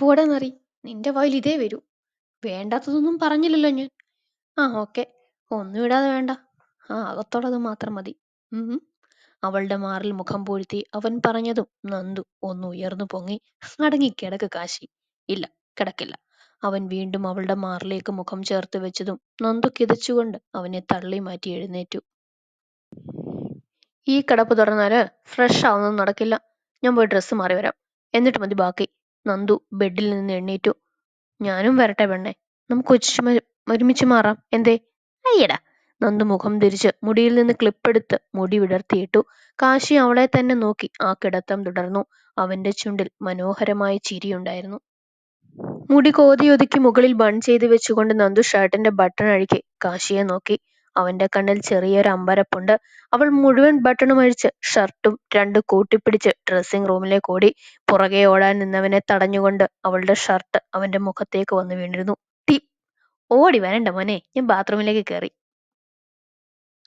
പോടാ നറി നിന്റെ വായിൽ ഇതേ വരൂ. വേണ്ടാത്തതൊന്നും പറഞ്ഞില്ലല്ലോ ഞാൻ. ആ ഓക്കെ. ഒന്നും ഇടാതെ വേണ്ട. ആ അകത്തുള്ളത് മാത്രം മതി. അവളുടെ മാറിൽ മുഖം പൂഴ്ത്തി അവൻ പറഞ്ഞതും നന്ദു ഒന്ന് ഉയർന്നു പൊങ്ങി. അടങ്ങി കിടക്ക് കാശി. ഇല്ല കിടക്കില്ല. അവൻ വീണ്ടും അവളുടെ മാറിലേക്ക് മുഖം ചേർത്ത് വെച്ചതും നന്ദു കിതച്ചുകൊണ്ട് അവനെ തള്ളി മാറ്റി എഴുന്നേറ്റു. ഈ കിടപ്പ് തുടർന്നാൽ ഫ്രഷ് ആവുന്നതും നടക്കില്ല. ഞാൻ പോയി ഡ്രസ്സ് മാറി വരാം. എന്നിട്ട് മതി ബാക്കി. നന്ദു ബെഡിൽ നിന്ന് എണ്ണീറ്റു ഞാനും വരട്ടെ പെണ്ണേ. നമുക്ക് ഒരുമിച്ച് മാറാം. എന്തേ? അയ്യടാ. നന്ദു മുഖം തിരിച്ച് മുടിയിൽ നിന്ന് ക്ലിപ്പെടുത്ത് മുടി വിടർത്തിയിട്ടു. കാശി അവളെ തന്നെ നോക്കി ആ കിടത്തം തുടർന്നു. അവന്റെ ചുണ്ടിൽ മനോഹരമായ ചിരിയുണ്ടായിരുന്നു. മുടി കോതിയൊതുക്കി മുകളിൽ ബൺ ചെയ്ത് വെച്ചുകൊണ്ട് നന്ദു ഷർട്ടിന്റെ ബട്ടൺ അഴിക്കെ കാശിയെ നോക്കി. അവന്റെ കണ്ണിൽ ചെറിയൊരു അമ്പരപ്പുണ്ട്. അവൾ മുഴുവൻ ബട്ടണും അഴിച്ച് ഷർട്ടും രണ്ട് കൂട്ടിപ്പിടിച്ച് ഡ്രസ്സിംഗ് റൂമിലേക്ക് ഓടി പുറകെ ഓടാൻ നിന്നവനെ തടഞ്ഞുകൊണ്ട് അവളുടെ ഷർട്ട് അവന്റെ മുഖത്തേക്ക് വന്നു വീണിരുന്നു. ടീ ഓടി വരണ്ട മോനെ ഞാൻ ബാത്റൂമിലേക്ക് കയറി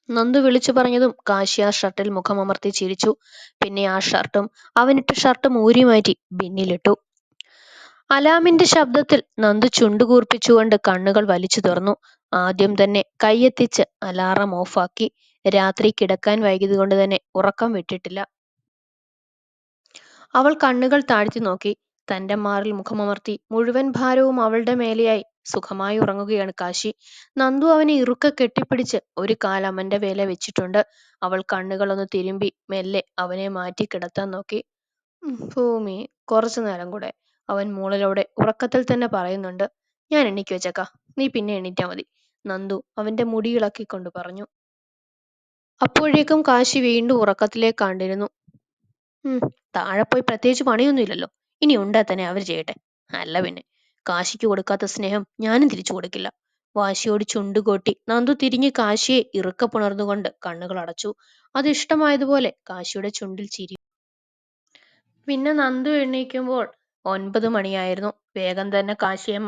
നന്ദു വിളിച്ചു പറഞ്ഞതും കാശി ആ ഷർട്ടിൽ മുഖമമർത്തി ചിരിച്ചു. പിന്നെ ആ ഷർട്ടും അവനിട്ട ഷർട്ടും ഊരി മാറ്റി ബിന്നിലിട്ടു. അലാമിന്റെ ശബ്ദത്തിൽ നന്ദു ചുണ്ടുകൂർപ്പിച്ചുകൊണ്ട് കണ്ണുകൾ വലിച്ചു തുറന്നു. ആദ്യം തന്നെ കൈയെത്തിച്ച് അലാറം ഓഫാക്കി. രാത്രി കിടക്കാൻ വൈകിയത് കൊണ്ട് തന്നെ ഉറക്കം വിട്ടിട്ടില്ല. അവൾ കണ്ണുകൾ താഴ്ത്തി നോക്കി. തന്റെ മാറിൽ മുഖമമർത്തി. മുഴുവൻ ഭാരവും അവളുടെ മേലെയായി സുഖമായി ഉറങ്ങുകയാണ് കാശി. നന്ദു അവനെ ഇറുക്ക കെട്ടിപ്പിടിച്ച് ഒരു കാൽ വേല വെച്ചിട്ടുണ്ട്. അവൾ കണ്ണുകളൊന്ന് തിരുമ്പി മെല്ലെ അവനെ മാറ്റി കിടത്താൻ നോക്കി. ഭൂമി കുറച്ചു നേരം കൂടെ. അവൻ മൂളലോടെ ഉറക്കത്തിൽ തന്നെ പറയുന്നുണ്ട് ഞാൻ എണീക്കു വെച്ചേക്കാ നീ പിന്നെ എണീറ്റാ മതി. നന്ദു അവന്റെ മുടി ഇളക്കിക്കൊണ്ട് പറഞ്ഞു. അപ്പോഴേക്കും കാശി വീണ്ടും ഉറക്കത്തിലേക്ക് കണ്ടിരുന്നു. ഉം താഴെ പോയി പ്രത്യേകിച്ച് പണിയൊന്നുമില്ലല്ലോ ഇനി ഉണ്ടാ തന്നെ അവർ ചെയ്യട്ടെ. അല്ല പിന്നെ കാശിക്ക് കൊടുക്കാത്ത സ്നേഹം ഞാനും തിരിച്ചു കൊടുക്കില്ല. വാശിയോട് ചുണ്ടുകൊട്ടി നന്ദു തിരിഞ്ഞ് കാശിയെ ഇറുക്ക പുണർന്നുകൊണ്ട് കണ്ണുകൾ അടച്ചു. അത് ഇഷ്ടമായതുപോലെ കാശിയുടെ ചുണ്ടിൽ ചിരി. പിന്നെ നന്ദു എണീക്കുമ്പോൾ ഒൻപത് മണിയായിരുന്നു. വേഗം തന്നെ കാശിയെ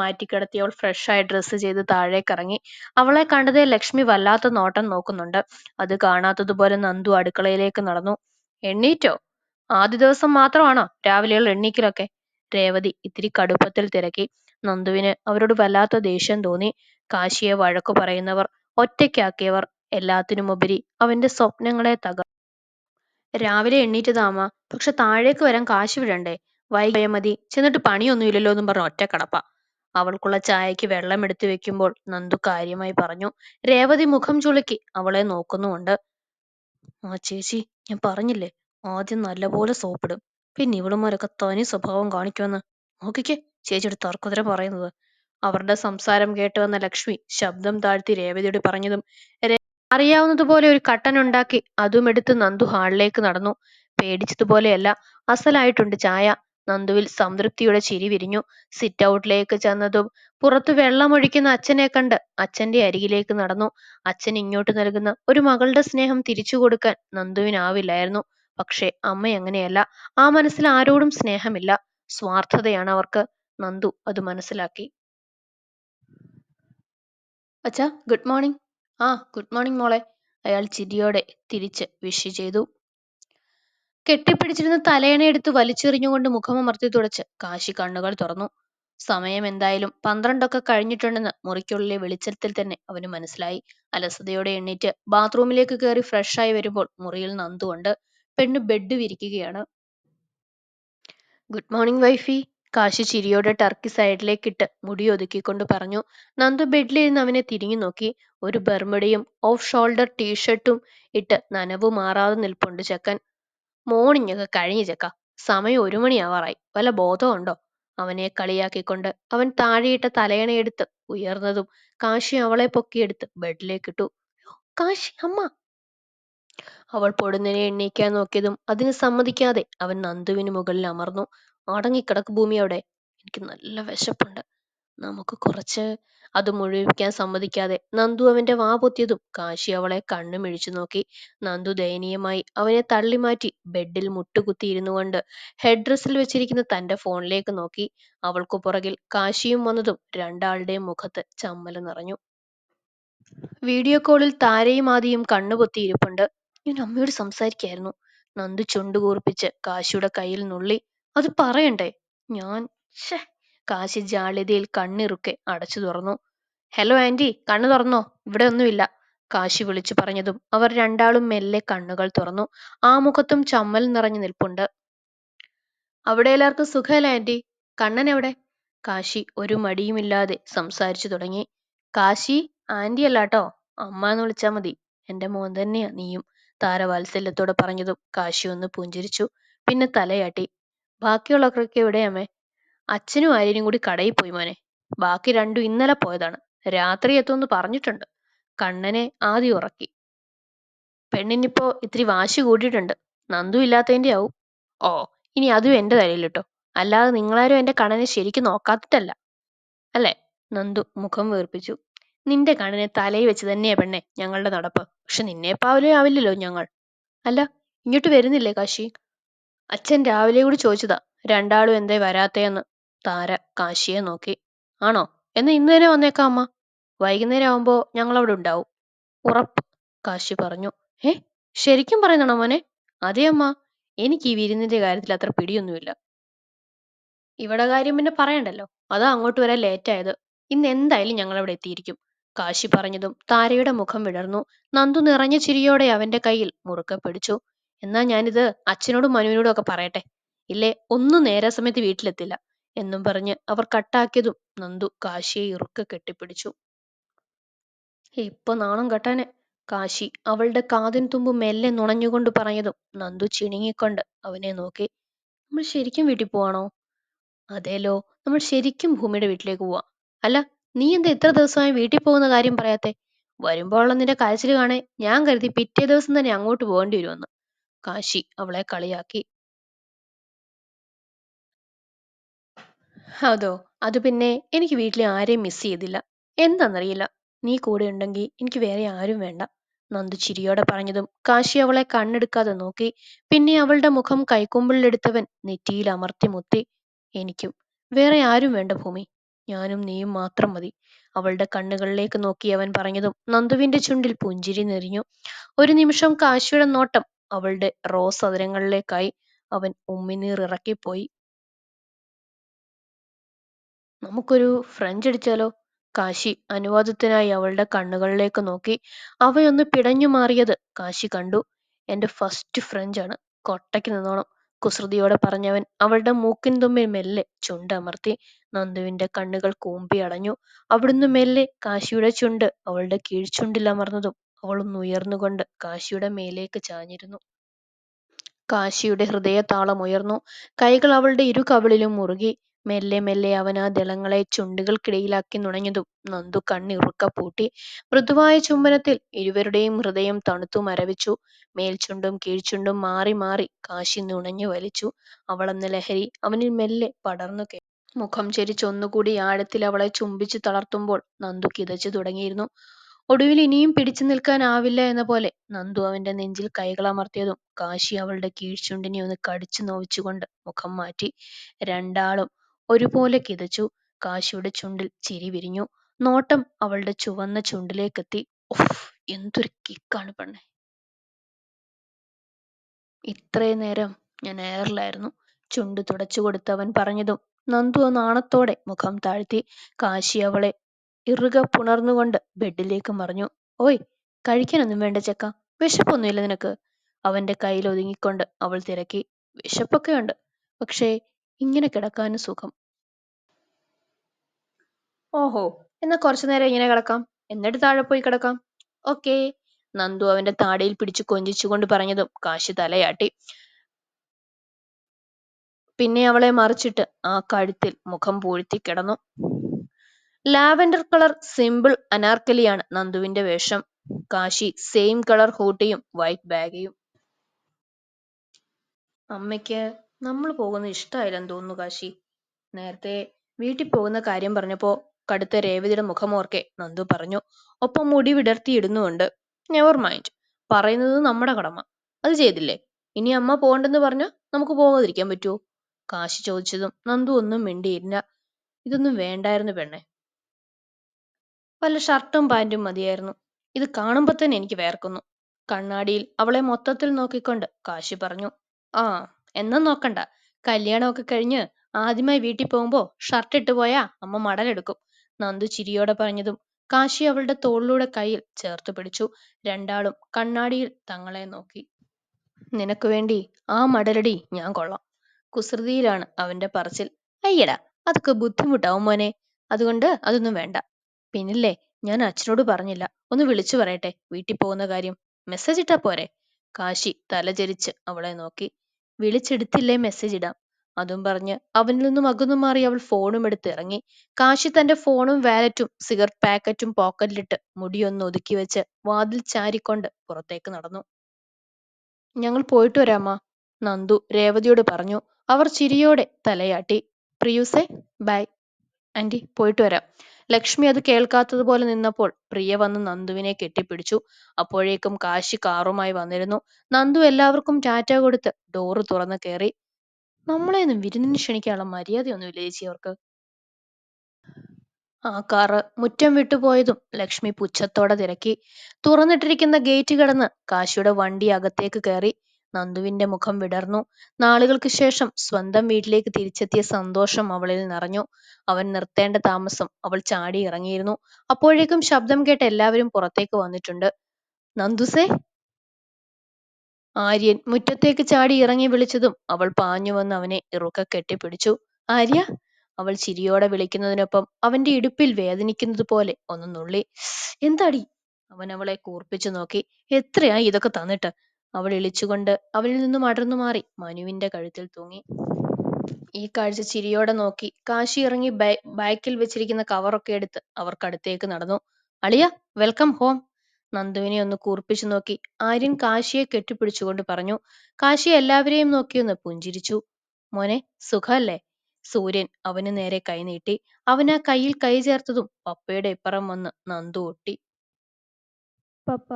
അവൾ ഫ്രഷായി ഡ്രസ്സ് ചെയ്ത് താഴേക്കിറങ്ങി. അവളെ കണ്ടതേ ലക്ഷ്മി വല്ലാത്ത നോട്ടം നോക്കുന്നുണ്ട്. അത് കാണാത്തതുപോലെ നന്ദു അടുക്കളയിലേക്ക് നടന്നു. എണ്ണീറ്റോ? ആദ്യ ദിവസം മാത്രമാണോ രാവിലെയുള്ള എണ്ണീക്കലൊക്കെ? രേവതി ഇത്തിരി കടുപ്പത്തിൽ തിരക്കി. നന്ദുവിന് അവരോട് വല്ലാത്ത ദേഷ്യം തോന്നി. കാശിയെ വഴക്കു പറയുന്നവർ ഒറ്റയ്ക്കാക്കിയവർ എല്ലാത്തിനുമുപരി അവന്റെ സ്വപ്നങ്ങളെ തകർ രാവിലെ എണ്ണീറ്റതാമ പക്ഷെ താഴേക്ക് വരാൻ കാശി വിടണ്ടേ? വൈകിയ മതി. ചെന്നിട്ട് പണിയൊന്നുമില്ലല്ലോ എന്നും പറഞ്ഞ് ഒറ്റ കടപ്പ. അവൾക്കുള്ള ചായക്ക് വെള്ളം എടുത്തു വെക്കുമ്പോൾ നന്ദു കാര്യമായി പറഞ്ഞു രേവതി മുഖം ചുളുക്കി. അവളെ നോക്കുന്നുമുണ്ട്. ആ ചേച്ചി ഞാൻ പറഞ്ഞില്ലേ? ആദ്യം നല്ലപോലെ സോപ്പിടും. പിന്നെ ഇവളുമാരൊക്കെ തനി സ്വഭാവം കാണിക്കുമെന്ന്. നോക്കിക്കേ ചേച്ചിയുടെ തർക്കുതര പറയുന്നത്. അവരുടെ സംസാരം കേട്ട് വന്ന ലക്ഷ്മി ശബ്ദം താഴ്ത്തി രേവതിയോട് പറഞ്ഞതും അറിയാവുന്നതുപോലെ ഒരു കട്ടൻ ഉണ്ടാക്കി അതും എടുത്ത് നന്ദു ഹാളിലേക്ക് നടന്നു. പേടിച്ചതുപോലെയല്ല. അസലായിട്ടുണ്ട് ചായ. നന്ദുവിൽ സംതൃപ്തിയുടെ ചിരി വിരിഞ്ഞു. സിറ്റ് ഔട്ടിലേക്ക് ചെന്നതും പുറത്തു വെള്ളമൊഴിക്കുന്ന അച്ഛനെ കണ്ട് അച്ഛന്റെ അരികിലേക്ക് നടന്നു. അച്ഛൻ ഇങ്ങോട്ട് നൽകുന്ന ഒരു മകളുടെ സ്നേഹം തിരിച്ചു കൊടുക്കാൻ നന്ദുവിനാവില്ലായിരുന്നു പക്ഷേ അമ്മ അങ്ങനെയല്ല ആ മനസ്സിൽ ആരോടും സ്നേഹമില്ല. സ്വാർത്ഥതയാണ് അവർക്ക്. നന്ദു അത് മനസ്സിലാക്കി. അച്ഛാ ഗുഡ് മോർണിംഗ് ആ ഗുഡ് മോർണിംഗ് മോളെ. അയാൾ ചിരിയോടെ തിരിച്ച് വിഷ് ചെയ്തു. കെട്ടിപ്പിടിച്ചിരുന്ന തലയണയെടുത്ത് വലിച്ചെറിഞ്ഞുകൊണ്ട് മുഖമമർത്തി തുടച്ച് കാശി കണ്ണുകൾ തുറന്നു. സമയം എന്തായാലും പന്ത്രണ്ടൊക്കെ കഴിഞ്ഞിട്ടുണ്ടെന്ന് മുറിക്കുള്ളിലെ വെളിച്ചത്തിൽ തന്നെ അവന് മനസ്സിലായി. അലസതയോടെ എണ്ണീറ്റ് ബാത്റൂമിലേക്ക് കയറി ഫ്രഷായി വരുമ്പോൾ മുറിയിൽ നന്ദുണ്ട് പെണ്ണ് ബെഡ് വിരിക്കുകയാണ്. ഗുഡ് മോർണിംഗ് വൈഫി കാശി ചിരിയോടെ ടർക്കി സൈഡിലേക്കിട്ട് മുടി ഒതുക്കിക്കൊണ്ട് പറഞ്ഞു. നന്ദു ബെഡിലിരുന്ന് അവനെ തിരിഞ്ഞു നോക്കി. ഒരു ബർമുടയും ഓഫ് ഷോൾഡർ ടീഷർട്ടും ഇട്ട് നനവ് മാറാതെ നിൽപ്പുണ്ട് ചെക്കൻ. മോർണിംഗ് ഒക്കെ കഴിഞ്ഞു ചെക്ക. സമയം ഒരു മണിയാവാറായി വല്ല ബോധമുണ്ടോ അവനെ കളിയാക്കിക്കൊണ്ട് അവൻ താഴെയിട്ട തലയണയെടുത്ത് ഉയർന്നതും കാശി അവളെ പൊക്കിയെടുത്ത് ബെഡിലേക്കിട്ടു കാശി അമ്മ! അവൾ പൊടുന്നനെ എണ്ണീക്കാൻ നോക്കിയതും അതിന് സമ്മതിക്കാതെ അവൻ നന്ദുവിന് മുകളിൽ അമർന്നു. അടങ്ങിക്കിടക്ക് ഭൂമി അവിടെ. എനിക്ക് നല്ല വിശപ്പുണ്ട്. നമുക്ക് കുറച്ച് അത് മുഴുവിക്കാൻ സമ്മതിക്കാതെ നന്ദു അവന്റെ വാ പൊത്തിയതും കാശി അവളെ കണ്ണു മിഴിച്ചു നോക്കി. നന്ദു ദയനീയമായി അവനെ തള്ളിമാറ്റി ബെഡിൽ മുട്ടുകുത്തിയിരുന്നു കൊണ്ട് ഹെഡ് ഡ്രസ്സിൽ വെച്ചിരിക്കുന്ന തന്റെ ഫോണിലേക്ക് നോക്കി. അവൾക്കു പുറകിൽ കാശിയും വന്നതും രണ്ടാളുടെയും മുഖത്ത് ചമ്മൽ നിറഞ്ഞു. വീഡിയോ കോളിൽ താരയും ആദിയും കണ്ണുപൊത്തി ഇരിപ്പുണ്ട് ഞാൻ അമ്മയോട് സംസാരിക്കായിരുന്നു. നന്ദു ചുണ്ടു കൂർപ്പിച്ച് കാശിയുടെ കയ്യിൽ നുള്ളി. അത് പറയണ്ടേ? ഞാൻ ഷേ കാശി ജാള്യതയിൽ കണ്ണിറുക്കെ അടച്ചു തുറന്നു. Hello aunty. കണ്ണു തുറന്നോ? ഇവിടെ ഒന്നുമില്ല. കാശി വിളിച്ചു പറഞ്ഞതും അവർ രണ്ടാളും മെല്ലെ കണ്ണുകൾ തുറന്നു. ആ മുഖത്തും ചമ്മൽ നിറഞ്ഞു നിൽപ്പുണ്ട്. അവിടെ എല്ലാവർക്കും സുഖമല്ല ആന്റി? കണ്ണൻ എവിടെ? കാശി ഒരു മടിയുമില്ലാതെ സംസാരിച്ചു തുടങ്ങി. കാശി ആന്റി അല്ലാട്ടോ? അമ്മ എന്ന് വിളിച്ചാ മതി. എന്റെ മോൻ തന്നെയാ നീയും താരവാത്സല്യത്തോടെ പറഞ്ഞതും കാശി ഒന്ന് പുഞ്ചിരിച്ചു. പിന്നെ തലയാട്ടി. ബാക്കിയുള്ളവരൊക്കെ എവിടെയമ്മേ അച്ഛനും ആര്യനും കൂടി കടയിൽ പോയി മോനെ. ബാക്കി രണ്ടും ഇന്നലെ പോയതാണ്. രാത്രി എത്തുമെന്ന് പറഞ്ഞിട്ടുണ്ട്. കണ്ണനെ ആദ്യം ഉറക്കി. പെണ്ണിനിപ്പോ ഇത്തിരി വാശി കൂടിയിട്ടുണ്ട്. നന്ദു ഇല്ലാത്തതിന്റെ ആവും. ഓ ഇനി അതും എന്റെ തലയിലിട്ടോ. അല്ലാതെ നിങ്ങളാരും എന്റെ കണ്ണനെ ശരിക്കും നോക്കാത്തിട്ടല്ല. അല്ലേ? നന്ദു മുഖം വീർപ്പിച്ചു. നിന്റെ കണ്ണിനെ തലയിൽ വെച്ച് തന്നെയാ പെണ്ണെ ഞങ്ങളുടെ നടപ്പ്. പക്ഷെ നിന്നെപ്പാവലെ ആവില്ലല്ലോ ഞങ്ങൾ. അല്ല ഇങ്ങോട്ട് വരുന്നില്ലേ കാശി? അച്ഛൻ രാവിലെ കൂടി ചോദിച്ചതാ. രണ്ടാളും എന്തേ വരാത്തേന്ന്. താര കാശിയെ നോക്കി. ആണോ? എന്നാ ഇന്ന് തന്നെ വന്നേക്കാം അമ്മ. വൈകുന്നേരം ആവുമ്പോ ഞങ്ങൾ അവിടെ ഉണ്ടാവും. ഉറപ്പ് കാശി പറഞ്ഞു. ഏ ശരിക്കും പറയുന്നതാണോ മോനെ? അതെ അമ്മ. എനിക്ക് ഈ വിരുന്നിന്റെ കാര്യത്തിൽ അത്ര പിടിയൊന്നുമില്ല. ഇവിടെ കാര്യം പിന്നെ പറയണ്ടല്ലോ. അതാ അങ്ങോട്ട് വരാൻ ലേറ്റ് ആയത് ഇന്ന് എന്തായാലും ഞങ്ങൾ അവിടെ എത്തിയിരിക്കും. കാശി പറഞ്ഞതും താരയുടെ മുഖം വിടർന്നു. നന്ദു നിറഞ്ഞ ചിരിയോടെ അവന്റെ കയ്യിൽ മുറുക്കെ പിടിച്ചു. എന്നാ ഞാനിത് അച്ഛനോടും മനുവിനോടും ഒക്കെ പറയട്ടെ. ഇല്ലേ ഒന്നും നേരെ സമയത്ത് വീട്ടിലെത്തില്ല. എന്നും പറഞ്ഞ് അവർ കട്ടാക്കിയതും നന്ദു കാശിയെ ഇറുക്കെ കെട്ടിപ്പിടിച്ചു. ഇപ്പൊ നാണം കെട്ടാനെ കാശി അവളുടെ കാതിൻ തുമ്പ് മെല്ലെ നുണഞ്ഞുകൊണ്ട് പറഞ്ഞതും നന്ദു ചിണുങ്ങിക്കൊണ്ട് അവനെ നോക്കി നമ്മൾ ശരിക്കും വീട്ടിൽ പോവാണോ? അതേലോ നമ്മൾ ശരിക്കും ഭൂമിയുടെ വീട്ടിലേക്ക് പോവാ. അല്ല നീ എന്താ ഇത്ര ദിവസമായി വീട്ടിൽ പോകുന്ന കാര്യം പറയാത്തെ? വരുമ്പോഴുള്ള നിന്റെ കരച്ചിൽ കാണേ ഞാൻ കരുതി പിറ്റേ ദിവസം തന്നെ അങ്ങോട്ട് പോകേണ്ടി വരുമെന്ന്. കാശി അവളെ കളിയാക്കി. അതോ അത് പിന്നെ എനിക്ക് വീട്ടിലെ ആരെയും മിസ് ചെയ്തില്ല. എന്താണെന്നറിയില്ല നീ കൂടെ ഉണ്ടെങ്കിൽ എനിക്ക് വേറെ ആരും വേണ്ട. നന്ദു ചിരിയോടെ പറഞ്ഞതും കാശി അവളെ കണ്ണെടുക്കാതെ നോക്കി പിന്നെ അവളുടെ മുഖം കൈക്കുമ്പിളിലെടുത്തവൻ നെറ്റിയിൽ അമർത്തി മുത്തി. എനിക്കും വേറെ ആരും വേണ്ട ഭൂമി. ഞാനും നീയും മാത്രം മതി. അവളുടെ കണ്ണുകളിലേക്ക് നോക്കി അവൻ പറഞ്ഞതും നന്ദുവിന്റെ ചുണ്ടിൽ പുഞ്ചിരി നെറിഞ്ഞു ഒരു നിമിഷം കാശിയുടെ നോട്ടം അവളുടെ റോസ് അതിരങ്ങളിലേക്കായി. അവൻ ഉമ്മിനീർ ഇറക്കിപ്പോയി. നമുക്കൊരു ഫ്രഞ്ച് അടിച്ചാലോ? കാശി അനുവാദത്തിനായി അവളുടെ കണ്ണുകളിലേക്ക് നോക്കി അവയൊന്ന് പിടഞ്ഞു മാറിയത് കാശി കണ്ടു. എന്റെ ഫസ്റ്റ് ഫ്രഞ്ച് ആണ്. കൊട്ടയ്ക്ക് നിന്നോണം. കുസൃതിയോടെ പറഞ്ഞവൻ അവളുടെ മൂക്കിൻ തുമ്പിൽ മെല്ലെ ചുണ്ടമർത്തി നന്ദുവിന്റെ കണ്ണുകൾ കൂമ്പി അടഞ്ഞു. അവിടുന്ന് മെല്ലെ കാശിയുടെ ചുണ്ട് അവളുടെ കീഴ്ചുണ്ടിൽ അമർന്നതും അവളൊന്ന് ഉയർന്നുകൊണ്ട് കാശിയുടെ മേലേക്ക് ചാഞ്ഞിരുന്നു. കാശിയുടെ ഹൃദയതാളം ഉയർന്നു. കൈകൾ അവളുടെ ഇരു കവിളിലും മുറുകി. മെല്ലെ മെല്ലെ അവൻ ആ ദളങ്ങളെ ചുണ്ടുകൾക്കിടയിലാക്കി നുണഞ്ഞതും നന്ദു കണ്ണിറുക്ക പൂട്ടി മൃദുവായ ചുംബനത്തിൽ ഇരുവരുടെയും ഹൃദയം തണുത്തു മരവിച്ചു. മേൽചുണ്ടും കീഴ്ചുണ്ടും മാറി മാറി കാശി നുണഞ്ഞു വലിച്ചു. അവളെന്ന ലഹരി അവനിൽ മെല്ലെ പടർന്നു കേ മുഖം ചെരിച്ചൊന്നുകൂടി ആഴത്തിൽ അവളെ ചുംബിച്ചു തളർത്തുമ്പോൾ നന്ദു കിതച്ചു തുടങ്ങിയിരുന്നു. ഒടുവിൽ ഇനിയും പിടിച്ചു നിൽക്കാനാവില്ല എന്ന പോലെ നന്ദു അവന്റെ നെഞ്ചിൽ കൈകളമർത്തിയതും കാശി അവളുടെ കീഴ്ചുണ്ടിനെ ഒന്ന് കടിച്ചു നോവിച്ചുകൊണ്ട് മുഖം മാറ്റി. രണ്ടാളും ഒരുപോലെ കിതച്ചു. കാശിയുടെ ചുണ്ടിൽ ചിരി വിരിഞ്ഞു. നോട്ടം അവളുടെ ചുവന്ന ചുണ്ടിലേക്കെത്തി. ഉഫ് എന്തൊരു കിക്കാണ് പെണ്ണേ. ഇത്രയും നേരം ഞാൻ എയറിലായിരുന്നു. ചുണ്ട് തുടച്ചു കൊടുത്തവൻ പറഞ്ഞതും നന്ദു നാണത്തോടെ മുഖം താഴ്ത്തി. കാശി അവളെ ഇറുക പുണർന്നുകൊണ്ട് ബെഡിലേക്ക് മറിഞ്ഞു. ഓയ് കഴിക്കാനൊന്നും വേണ്ട ചെക്ക. വിശപ്പൊന്നുമില്ല നിനക്ക്. അവന്റെ കയ്യിൽ ഒതുങ്ങിക്കൊണ്ട് അവൾ തിരക്കി. വിശപ്പൊക്കെയുണ്ട്. പക്ഷേ ഇങ്ങനെ കിടക്കാനും സുഖം. ഓഹോ എന്നാ കുറച്ചു നേരം ഇങ്ങനെ കിടക്കാം. എന്നിട്ട് താഴെ പോയി കിടക്കാം. ഓക്കേ. നന്ദു അവന്റെ താടിയിൽ പിടിച്ചു കൊഞ്ചിച്ചുകൊണ്ട് പറഞ്ഞതും കാശി തലയാട്ടി. പിന്നെ അവളെ മറിച്ചിട്ട് ആ കഴുത്തിൽ മുഖം പൂഴ്ത്തി കിടന്നു. ലാവൻഡർ കളർ സിമ്പിൾ അനാർക്കലിയാണ് നന്ദുവിന്റെ വേഷം. കാശി സെയിം കളർ ഹൂട്ടിയും വൈറ്റ് ബാഗിയും. അമ്മയ്ക്ക് നമ്മൾ പോകുന്നത് ഇഷ്ടമായില്ലെന്ന് തോന്നുന്നു കാശി. നേരത്തെ വീട്ടിൽ പോകുന്ന കാര്യം പറഞ്ഞപ്പോ കടുത്ത രേവതിയുടെ മുഖമോർക്കെ നന്ദു പറഞ്ഞു. ഒപ്പം മുടി വിടർത്തിയിടുന്നുമുണ്ട്. നെവർ മൈൻഡ് പറയുന്നത് നമ്മുടെ കടമ. അത് ചെയ്തില്ലേ? ഇനി അമ്മ പോകണ്ടെന്ന് പറഞ്ഞാൽ നമുക്ക് പോകാതിരിക്കാൻ പറ്റുമോ കാശി ചോദിച്ചതും നന്ദു ഒന്നും മിണ്ടിയില്ല ഇതൊന്നും വേണ്ടായിരുന്നു പെണ്ണെ. വല്ല ഷർട്ടും പാൻറും മതിയായിരുന്നു. ഇത് കാണുമ്പോ തന്നെ എനിക്ക് വേർക്കുന്നു. കണ്ണാടിയിൽ അവളെ മൊത്തത്തിൽ നോക്കിക്കൊണ്ട് കാശി പറഞ്ഞു. ആ എന്നാ നോക്കണ്ട. കല്യാണമൊക്കെ കഴിഞ്ഞ് ആദ്യമായി വീട്ടിൽ പോകുമ്പോ ഷർട്ട് ഇട്ട് പോയാ അമ്മ മടലെടുക്കും. നന്ദു ചിരിയോടെ പറഞ്ഞതും കാശി അവളുടെ തോളിലൂടെ കയ്യിൽ ചേർത്ത് പിടിച്ചു. രണ്ടാളും കണ്ണാടിയിൽ തങ്ങളെ നോക്കി. നിനക്ക് വേണ്ടി ആ മടലടി ഞാൻ കൊള്ളാം. കുസൃതിയിലാണ് അവന്റെ പറച്ചിൽ. അയ്യടാ അതൊക്കെ ബുദ്ധിമുട്ടാവും മോനെ. അതുകൊണ്ട് അതൊന്നും വേണ്ട. പിന്നില്ലേ ഞാൻ അച്ഛനോട് പറഞ്ഞില്ല. ഒന്ന് വിളിച്ചു പറയട്ടെ വീട്ടിൽ പോകുന്ന കാര്യം. മെസ്സേജ് ഇട്ടാ പോരെ. കാശി തലചരിച്ച് അവളെ നോക്കി. വിളിച്ചെടുത്തില്ലേ മെസ്സേജ് ഇടാം അതും പറഞ്ഞ് അവനിൽ നിന്നും അകന്നു മാറി അവൾ ഫോണും എടുത്ത് ഇറങ്ങി. കാശി തന്റെ ഫോണും വാലറ്റും സിഗരറ്റ് പാക്കറ്റും പോക്കറ്റിലിട്ട് മുടിയൊന്ന് ഒതുക്കി വെച്ച് വാതിൽ ചാരിക്കൊണ്ട് പുറത്തേക്ക് നടന്നു. ഞങ്ങൾ പോയിട്ട് വരാമ്മ നന്ദു രേവതിയോട് പറഞ്ഞു. അവർ ചിരിയോടെ തലയാട്ടി. പ്രിയൂസേ ബൈ ആന്റി പോയിട്ട് വരാം. ലക്ഷ്മി അത് കേൾക്കാത്തതുപോലെ നിന്നപ്പോൾ പ്രിയ വന്ന് നന്ദുവിനെ കെട്ടിപ്പിടിച്ചു. അപ്പോഴേക്കും കാശി കാറുമായി വന്നിരുന്നു. നന്ദു എല്ലാവർക്കും ടാറ്റ കൊടുത്ത് ഡോറ് തുറന്ന് കയറി. നമ്മളെയൊന്നും വിരുന്നിന് ക്ഷണിക്കാനുള്ള മര്യാദയൊന്നുമില്ല ചേച്ചി അവർക്ക്? ആ കാറ് മുറ്റം വിട്ടുപോയതും ലക്ഷ്മി പുച്ഛത്തോടെ തിരക്കി. തുറന്നിട്ടിരിക്കുന്ന ഗേറ്റ് കടന്ന് കാശിയുടെ വണ്ടി അകത്തേക്ക് കയറി. നന്ദുവിന്റെ മുഖം വിടർന്നു. നാളുകൾക്ക് ശേഷം സ്വന്തം വീട്ടിലേക്ക് തിരിച്ചെത്തിയ സന്തോഷം അവളിൽ നിറഞ്ഞു. അവൻ നിർത്തേണ്ട താമസം അവൾ ചാടി ഇറങ്ങിയിരുന്നു. അപ്പോഴേക്കും ശബ്ദം കേട്ട് എല്ലാവരും പുറത്തേക്ക് വന്നിട്ടുണ്ട്. നന്ദുസേ? ആര്യൻ മുറ്റത്തേക്ക് ചാടി ഇറങ്ങി വിളിച്ചതും അവൾ പാഞ്ഞു വന്ന് അവനെ ഇറുക്ക കെട്ടിപ്പിടിച്ചു. ആര്യ? അവൾ ചിരിയോടെ വിളിക്കുന്നതിനൊപ്പം അവന്റെ ഇടുപ്പിൽ വേദനിക്കുന്നത് പോലെ ഒന്ന് നുള്ളി. എന്താടി? അവൻ അവളെ കൂർപ്പിച്ചു നോക്കി. "എത്രയായി ഇതൊക്കെ തന്നിട്ട്? അവൾ ഇളിച്ചുകൊണ്ട് അവനിൽ നിന്നും അടർന്നു മാറി. മനുവിന്റെ കഴുത്തിൽ തൂങ്ങി. ഈ കാഴ്ച ചിരിയോടെ നോക്കി. കാശി ഇറങ്ങി ബൈക്കിൽ വെച്ചിരിക്കുന്ന കവറൊക്കെ എടുത്ത് അവർക്കടുത്തേക്ക് നടന്നു. അളിയ വെൽക്കം ഹോം. നന്ദുവിനെ ഒന്ന് കൂർപ്പിച്ചു നോക്കി. ആര്യൻ കാശിയെ കെട്ടിപ്പിടിച്ചുകൊണ്ട് പറഞ്ഞു. കാശി എല്ലാവരെയും നോക്കി ഒന്ന് പുഞ്ചിരിച്ചു. മോനെ സുഖല്ലേ? സൂര്യൻ അവന് നേരെ കൈ നീട്ടി. ആ കയ്യിൽ കൈ ചേർത്തതും പപ്പയുടെ ഇപ്പുറം വന്ന് നന്ദു ഒട്ടി. പപ്പ.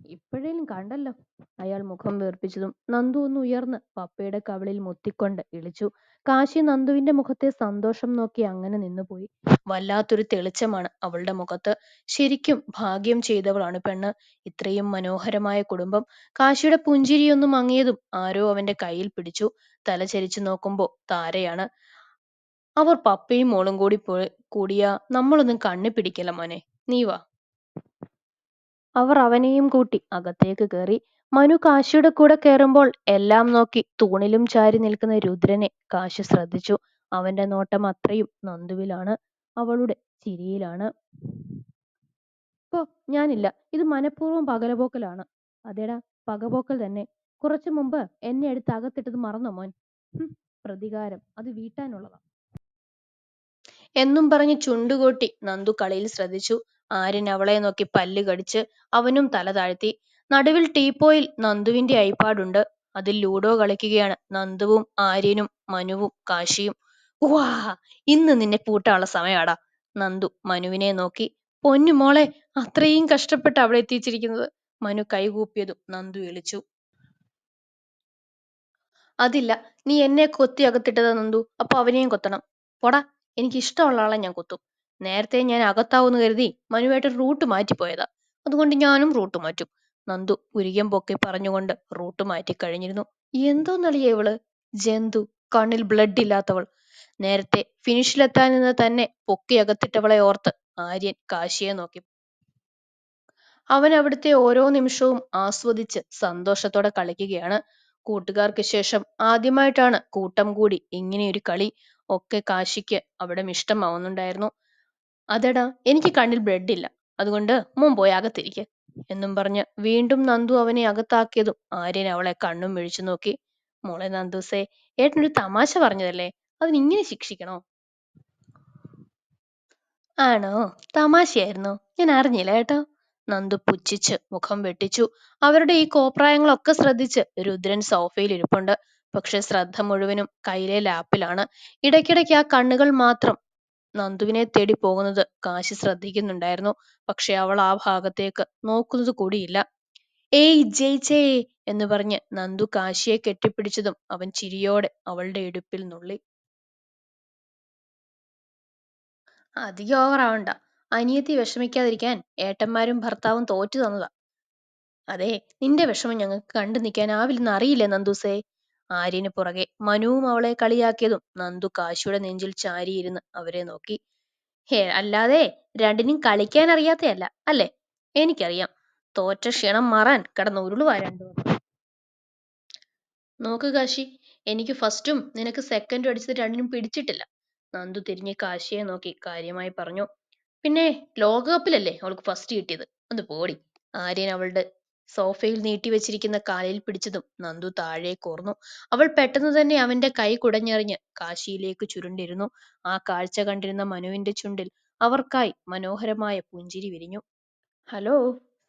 ഇപ്പോഴേലും കണ്ടല്ലോ അയാൾ മുഖം വീർപ്പിച്ചതും നന്ദു ഒന്ന് ഉയർന്ന് പപ്പയുടെ കവിളിൽ മുത്തിക്കൊണ്ട് ഇളിച്ചു. കാശി നന്ദുവിന്റെ മുഖത്തെ സന്തോഷം നോക്കി അങ്ങനെ നിന്നുപോയി. വല്ലാത്തൊരു തെളിച്ചമാണ് അവളുടെ മുഖത്ത്. ശരിക്കും ഭാഗ്യം ചെയ്തവളാണ് പെണ്ണ്. ഇത്രയും മനോഹരമായ കുടുംബം. കാശിയുടെ പുഞ്ചിരിയൊന്ന് അങ്ങിയതും ആരോ അവന്റെ കയ്യിൽ പിടിച്ചു. തല ചരിച്ചു നോക്കുമ്പോ താരയാണ്. അവർ പപ്പയും മോളും കൂടി പോയി കൂടിയാ നമ്മളൊന്നും കണ്ണു പിടിക്കല മോനെ. നീ വാ. അവർ അവനെയും കൂട്ടി അകത്തേക്ക് കയറി മനു കാശിയുടെ കൂടെ കയറുമ്പോൾ എല്ലാം നോക്കി തൂണിലും ചാരി നിൽക്കുന്ന രുദ്രനെ കാശി ശ്രദ്ധിച്ചു. അവന്റെ നോട്ടം അത്രയും നന്ദുവിലാണ്. അവളുടെ ചിരിയിലാണ്. ഇപ്പോ ഞാനില്ല. ഇത് മനഃപൂർവം പകലപോക്കലാണ്. അതേടാ പകപോക്കൽ തന്നെ. കുറച്ചു മുമ്പ് എന്നെ എടുത്ത് അകത്തിട്ടത് മറന്നോ മോൻ? പ്രതികാരം. അത് വീട്ടാനുള്ളതാ. എന്നും പറഞ്ഞ് ചുണ്ടുകൂട്ടി നന്ദു കളിയിൽ ശ്രദ്ധിച്ചു. ആര്യൻ അവളെ നോക്കി പല്ല് കടിച്ച് അവനും തല താഴ്ത്തി. നടുവിൽ ടീപ്പോയിൽ നന്ദുവിന്റെ ഐപാഡുണ്ട് അതിൽ ലൂഡോ കളിക്കുകയാണ്. നന്ദുവും ആര്യനും മനുവും കാശിയും. വാ ഇന്ന് നിന്നെ പൂട്ടാനുള്ള സമയാടാ നന്ദു മനുവിനെ നോക്കി പൊന്നു മോളെ അത്രയും കഷ്ടപ്പെട്ട് അവിടെ എത്തിച്ചിരിക്കുന്നത്? മനു കൈകൂപ്പിയതും നന്ദു വിളിച്ചു. അതില്ല നീ എന്നെ കൊത്തി അകത്തിട്ടതാ നന്ദു. അപ്പൊ അവനെയും കൊത്തണം. പോടാ എനിക്ക് ഇഷ്ടമുള്ള ആളെ ഞാൻ കൊത്തും. നേരത്തെ ഞാൻ അകത്താവൂന്ന് കരുതി മനുവേട്ടൻ റൂട്ട് മാറ്റിപ്പോയതാ. അതുകൊണ്ട് ഞാനും റൂട്ട് മാറ്റും. നന്ദു ഉരികം പൊക്കി പറഞ്ഞുകൊണ്ട് റൂട്ട് മാറ്റി കഴിഞ്ഞിരുന്നു. എന്തോന്നളിയ ഇവൾ? ജന്തു കണ്ണിൽ ബ്ലഡ് ഇല്ലാത്തവൾ. നേരത്തെ ഫിനിഷിലെത്താൻ നിന്ന് തന്നെ പൊക്കി അകത്തിട്ടവളെ ഓർത്ത് ആര്യൻ കാശിയെ നോക്കി. അവൻ അവിടുത്തെ ഓരോ നിമിഷവും ആസ്വദിച്ച് സന്തോഷത്തോടെ കളിക്കുകയാണ്. കൂട്ടുകാർക്ക് ശേഷം ആദ്യമായിട്ടാണ് കൂട്ടം കൂടി ഇങ്ങനെയൊരു കളി ഒക്കെ കാശിക്ക് അവിടെ ഇഷ്ടമാവുന്നുണ്ടായിരുന്നു. അതെടാ എനിക്ക് കണ്ണിൽ ബ്ലഡ് ഇല്ല. അതുകൊണ്ട് മോൻ പോയി അകത്തിരിക്കെ എന്നും പറഞ്ഞ് വീണ്ടും നന്ദു അവനെ അകത്താക്കിയതും ആര്യൻ അവളെ കണ്ണും മിഴിച്ചു നോക്കി. മോളെ നന്ദുസേ ഏട്ടനൊരു തമാശ പറഞ്ഞതല്ലേ? അതിനിങ്ങനെ ശിക്ഷിക്കണോ? ആണോ? തമാശയായിരുന്നോ? ഞാൻ അറിഞ്ഞില്ല കേട്ടോ. നന്ദു പുച്ഛിച്ച് മുഖം വെട്ടിച്ചു. അവരുടെ ഈ കോപ്രായങ്ങളൊക്കെ ശ്രദ്ധിച്ച് രുദ്രൻ സോഫയിൽ ഇരിപ്പുണ്ട്. പക്ഷെ ശ്രദ്ധ മുഴുവനും കയ്യിലെ ലാപ്പിലാണ്. ഇടയ്ക്കിടയ്ക്ക് ആ കണ്ണുകൾ മാത്രം നന്ദുവിനെ തേടി പോകുന്നത് കാശി ശ്രദ്ധിക്കുന്നുണ്ടായിരുന്നു. പക്ഷെ അവൾ ആ ഭാഗത്തേക്ക് നോക്കുന്നത് കൂടിയില്ല. ഏയ് ജയിച്ചേ എന്ന് പറഞ്ഞ് നന്ദു കാശിയെ കെട്ടിപ്പിടിച്ചതും അവൻ ചിരിയോടെ അവളുടെ ഇടുപ്പിൽ നുള്ളി. അധികം ഓവറാവണ്ട അനിയത്തി വിഷമിക്കാതിരിക്കാൻ ഏട്ടന്മാരും ഭർത്താവും തോറ്റു തന്നതാ. അതെ നിന്റെ വിഷമം ഞങ്ങൾക്ക് കണ്ടു നിൽക്കാനാവില്ലെന്ന് അറിയില്ലേ നന്ദൂസേ? ആര്യന് പുറകെ. മനുവും അവളെ കളിയാക്കിയതും നന്ദു കാശിയുടെ നെഞ്ചിൽ ചാരിയിരുന്ന് അവരെ നോക്കി. ഹേ അല്ലാതെ രണ്ടിനും കളിക്കാൻ അറിയാത്തയല്ല അല്ലേ? എനിക്കറിയാം. തോറ്റ ക്ഷീണം മാറാൻ കിടന്ന് ഉരുളുവാ രണ്ടുപേരും നോക്ക് കാശി എനിക്ക് ഫസ്റ്റും നിനക്ക് സെക്കൻഡും അടിച്ചത് രണ്ടിനും പിടിച്ചിട്ടില്ല. നന്ദു തിരിഞ്ഞ് കാശിയെ നോക്കി കാര്യമായി പറഞ്ഞു. പിന്നെ ലോകകപ്പിലല്ലേ അവൾക്ക് ഫസ്റ്റ് കിട്ടിയത്? ഒന്ന് പോടി. ആര്യൻ അവളുടെ സോഫയിൽ നീട്ടിവെച്ചിരിക്കുന്ന കാലിൽ പിടിച്ചതും നന്ദു താഴെ കോർന്നു. അവൾ പെട്ടെന്ന് തന്നെ അവന്റെ കൈ കുടഞ്ഞെറിഞ്ഞ് കാശിയിലേക്ക് ചുരുണ്ടിരുന്നു. ആ കാഴ്ച കണ്ടിരുന്ന മനുവിന്റെ ചുണ്ടിൽ അവർക്കായി മനോഹരമായ പുഞ്ചിരി വിരിഞ്ഞു. ഹലോ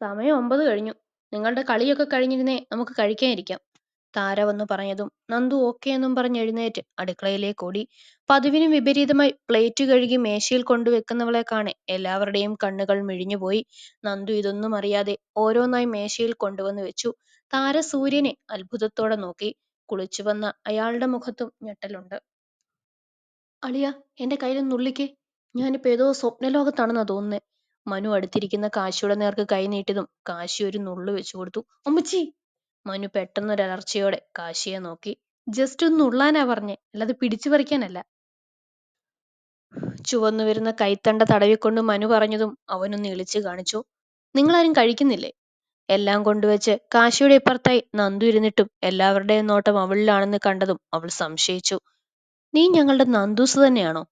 സമയം ഒമ്പത് കഴിഞ്ഞു. നിങ്ങളുടെ കളിയൊക്കെ കഴിഞ്ഞിരുന്നേ നമുക്ക് കഴിക്കാൻ കഴിക്കാനിരിക്കാം. താര വന്നു പറഞ്ഞതും നന്ദു ഓക്കെ എന്നും പറഞ്ഞ് എഴുന്നേറ്റ് അടുക്കളയിലേക്ക് ഓടി. പതിവിനും വിപരീതമായി പ്ലേറ്റ് കഴുകി മേശയിൽ കൊണ്ടുവെക്കുന്നവളെ കാണെ എല്ലാവരുടെയും കണ്ണുകൾ മിഴിഞ്ഞുപോയി നന്ദു ഇതൊന്നും അറിയാതെ ഓരോന്നായി മേശയിൽ കൊണ്ടുവന്നു വെച്ചു. താര സൂര്യനെ അത്ഭുതത്തോടെ നോക്കി. കുളിച്ചു വന്ന അയാളുടെ മുഖത്തും ഞെട്ടലുണ്ട്. അളിയ എന്റെ കയ്യിൽ നുള്ളിക്കേ. ഞാനിപ്പോ ഏതോ സ്വപ്നലോകത്താണെന്നാ തോന്നുന്നേ. മനു അടുത്തിരിക്കുന്ന കാശിയുടെ നേർക്ക് കൈ നീട്ടിയതും കാശി ഒരു നുള്ളു വെച്ചു കൊടുത്തു. അമ്മച്ചി! മനു പെട്ടെന്നൊരലർച്ചയോടെ കാശിയെ നോക്കി ജസ്റ്റ് ഒന്ന് ഉള്ളാനാ പറഞ്ഞേ അല്ലാതെ പിടിച്ചു പറിക്കാനല്ല. ചുവന്നു വരുന്ന കൈത്തണ്ട തടവിക്കൊണ്ട് മനു പറഞ്ഞതും അവനൊന്ന് ഇളിച്ചു കാണിച്ചു നിങ്ങളാരും കഴിക്കുന്നില്ലേ? എല്ലാം കൊണ്ടുവച്ച് കാശിയുടെ ഇപ്പുറത്തായി നന്ദു ഇരുന്നിട്ടും എല്ലാവരുടെയും നോട്ടം അവളിലാണെന്ന് കണ്ടതും അവൾ സംശയിച്ചു. നീ ഞങ്ങളുടെ നന്ദൂസ് തന്നെയാണോ?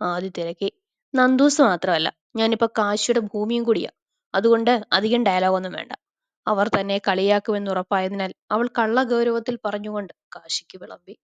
ആദ്യ തിരക്കി. നന്ദൂസ് മാത്രമല്ല ഞാനിപ്പോ കാശിയുടെ ഭൂമിയും കൂടിയാ. അതുകൊണ്ട് അധികം ഡയലോഗൊന്നും വേണ്ട. അവർ തന്നെ കളിയാക്കുമെന്ന് ഉറപ്പായതിനാൽ അവൾ കള്ളഗൗരവത്തിൽ പറഞ്ഞുകൊണ്ട് കാശിക്ക് വിളമ്പി.